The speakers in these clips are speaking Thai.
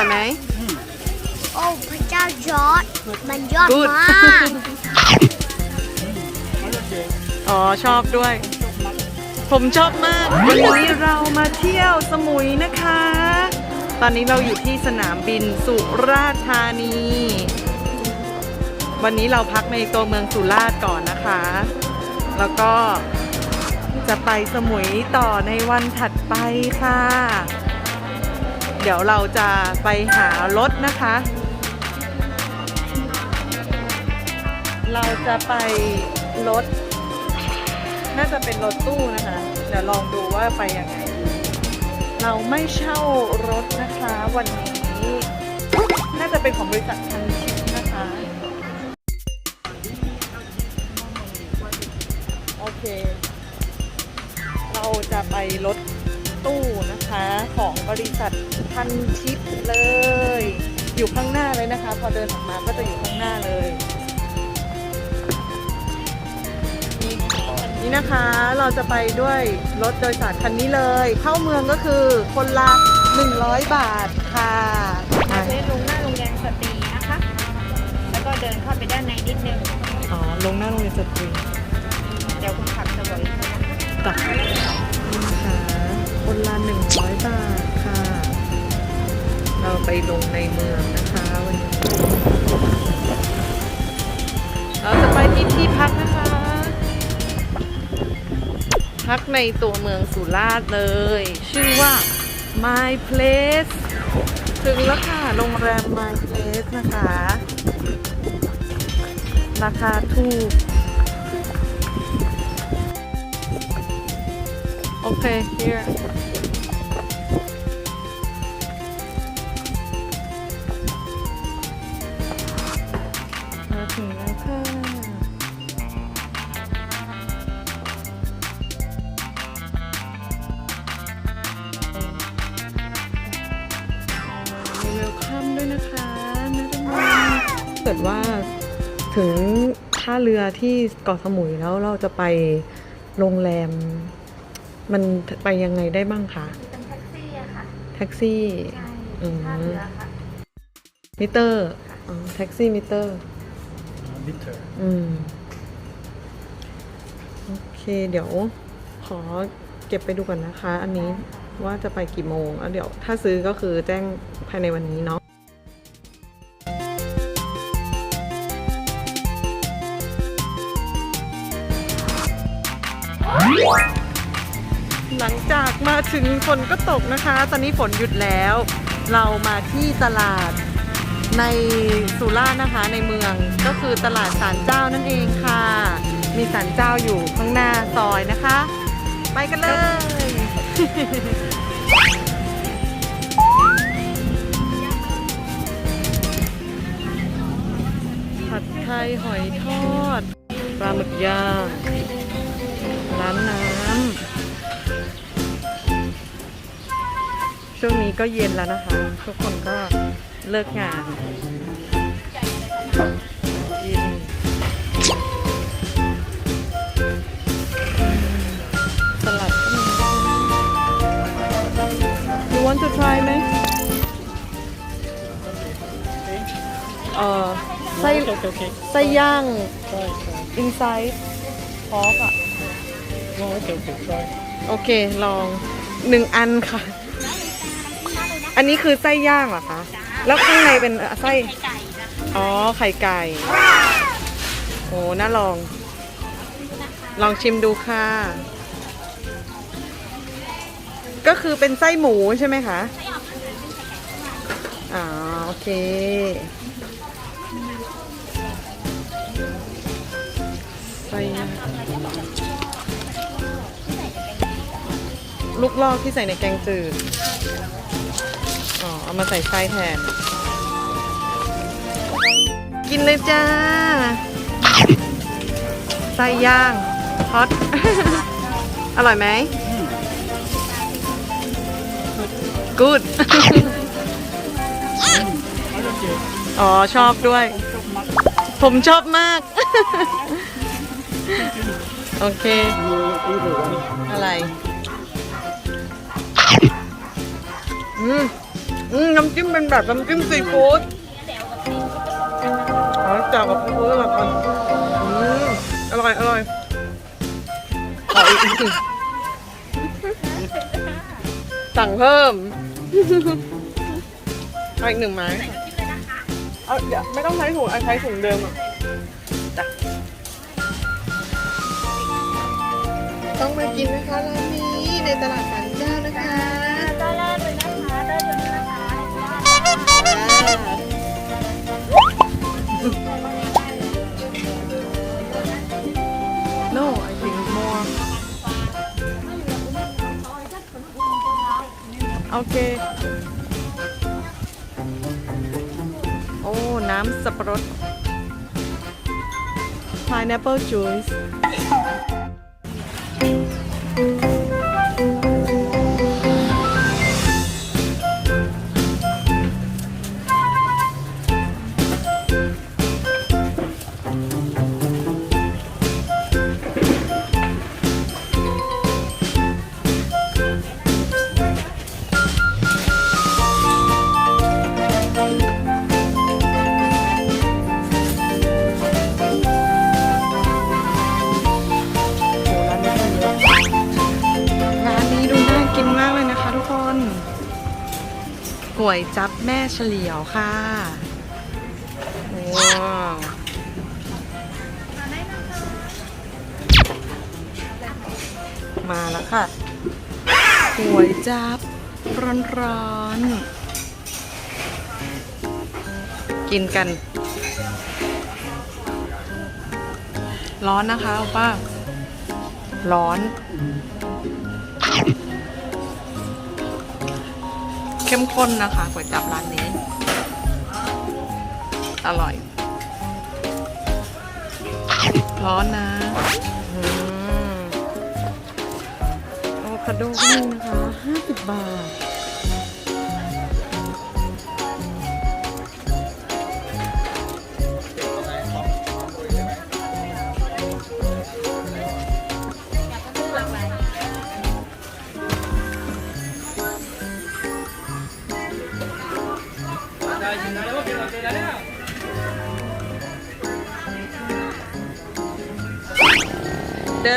ร่อยไหม โอ้พระเจ้าจอร์ดมันยอด Good มากอ๋อชอบด้วย ผมชอบมาก วันนี้เรามาเที่ยวสมุยนะคะ ตอนนี้เราอยู่ที่สนามบินสุราษฎร์ธานี วันนี้เราพักในตัวเมืองสุราษฎร์ก่อนนะคะ แล้วก็จะไปสมุยต่อในวันถัดไปค่ะ เดี๋ยวเราจะไปหารถนะคะ เราจะไปรถ น่าจะเป็นรถตู้นะคะ เดี๋ยวลองดูว่าไปยังไง เราไม่เช่ารถนะคะวันนี้ น่าจะเป็นของบริษัททันชิปนะคะโอเค เราจะไปรถ ตู้นะคะ ของบริษัททันชิปเลย อยู่ข้างหน้าเลยนะคะ พอเดินออกมาก็จะอยู่ข้างหน้าเลยนี่นะคะเราจะไปด้วยรถโดยสารคันนี้เลย เข้าเมืองก็คือคนละ 100 บาทค่ะเดินลงหน้าโรงแรมสตรีนะคะ แล้วก็เดินเข้าไปด้านในนิดนึง อ๋อ ลงหน้าโรงเรียนสตรี 100บาค่ะ เราไปลงในเมืองนะคะวันนี้ เราจะไปที่ที่พักนะคะ พักในตัวเมืองสุราษฎร์เลย ชื่อว่า My Place ถึงแล้วค่ะ โรงแรม My Place นะคะ ราคาถูกโอเค here กิดว่าถึงท่าเรือที่เกาะสมุยแล้วเราจะไปโรงแรม มันไปยังไงได้บ้างคะเป็นแท็กซี่อะค่ะ แท็กซี่ใช่อืมท่าเรือค่ะ มิเตอร์อ๋อแท็กซี่มิเตอร์ bitter. อืม โอเค เดี๋ยวขอเก็บไปดูก่อนนะคะ อันนี้ว่าจะไปกี่โมงแล้วเดี๋ยวถ้าซื้อก็คือแจ้งภายในวันนี้เนาะ หลังจากมาถึงฝนก็ตกนะคะ ตอนนี้ฝนหยุดแล้ว เรามาที่ตลาดในสุราษฎร์นะคะในเมืองก็คือตลาดสารเจ้านั่นเองค่ะ มีสารเจ้าอยู่ข้างหน้าซอยนะคะ ไปกันเลยผัดไทยหอยทอดปลาหมึกย่าง ร้านน้ำช่วงนี้ก็เย็นแล้วนะคะ ทุกคนก็เลิกงานกินสลัดก็มี You want to try ไหมเออไส้ Okay, okay, okay. ไส้ย่าง Try, try. inside pork อะ No, okay, okay, try. โอเคลองหนึ่งอันค่ะ อันนี้คือไส้ย่างเหรอคะ แล้วข้างในเป็นไส้อ๋อ ไข่ไก่ โอ้น่าลอง ลองชิมดูค่ะ ก็คือเป็นไส้หมูใช่ไหมคะ อ๋อ โอเค ลูกลอกที่ใส่ในแกงจืด อ๋อ เอามาใส่ไส้แทน กินเลยจ้า ไส้ย่างฮอต อร่อยไหมกูดอ๋อ ชอบด้วย ผมชอบมาก โอเค อะไร อืมอืมน้ำจิ้มเป็นแบบน้ำจิ้มซีฟู้ดอ๋อจากกับซีฟู้ดอร่อยก่อนอืมอร่อยอร่อยขออีกสั่งเพิ่มเอาอีกหนึ่งไม้เอาเดี๋ยวไม่ต้องใช้ถุงเอาใช้ถุงเดิมอะจ้ะต้องมากินนะคะร้านนี้ในตลาดสันเจ้าน No I think more โอเค โอ้ น้ำสับปะรด pineapple juice ก๋วยจับแม่เฉลียวค่ะว้าวมาแล้วค่ะก๋วยจับร้อนๆกินกัน ร้อนนะคะป้าร้อน เข้มข้นนะคะก๋วยจับร้านนี้ อร่อย ร้อนนะอือโวคาโดนี่นะคะ 50 บาท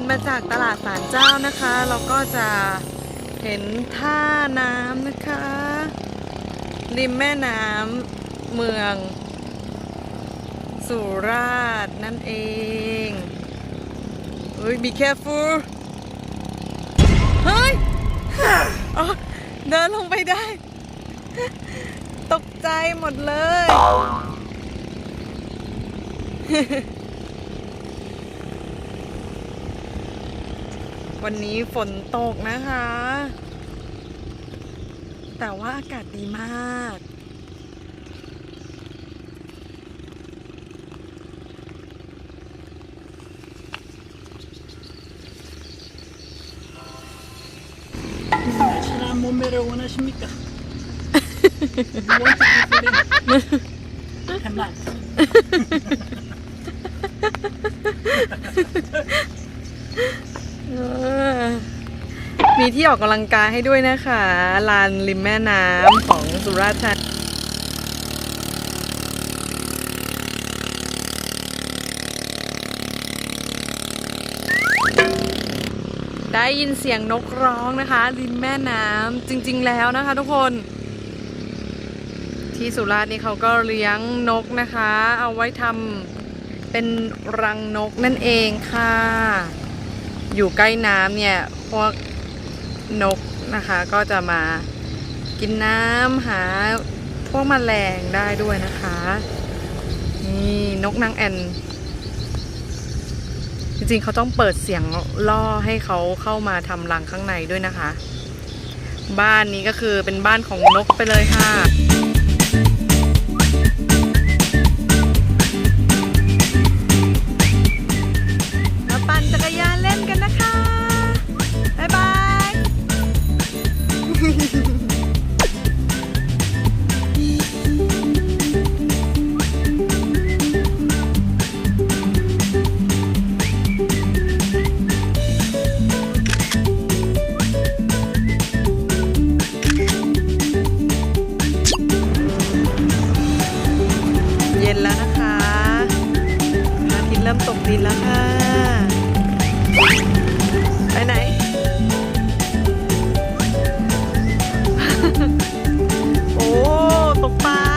นมาจากตลาดสารเจ้านะคะ เราก็จะเห็นท่าน้ำนะคะ ริมแม่น้ำเมือง สุราษฎร์นั่นเองเฮ้ย be careful เฮ้ยเดินลงไปได้ ตกใจหมดเลย วันนี้ฝนตกนะคะ แต่ว่าอากาศดีมาก número una es Mika. Jamás. มีที่ออกกำลังกายให้ด้วยนะคะลานริมแม่น้ำของสุราษฎร์ธานีได้ยินเสียงนกร้องนะคะริมแม่น้ำจริง ๆ แล้วนะคะทุกคน ที่สุราษฎร์นี่เขาก็เลี้ยงนกนะคะ เอาไว้ทำเป็นรังนกนั่นเองค่ะ อยู่ใกล้น้ำเนี่ย พวกนกนะคะ ก็จะมากินน้ำหาพวกแมลงได้ด้วยนะคะ นี่นกนางแอนจริงๆเขาต้องเปิดเสียงล่อให้เขาเข้ามาทำรังข้างในด้วยนะคะ บ้านนี้ก็คือเป็นบ้านของนกไปเลยค่ะ เริ่มตกดินแล้วค่ะ ไปไหน โอ้ ตกปลา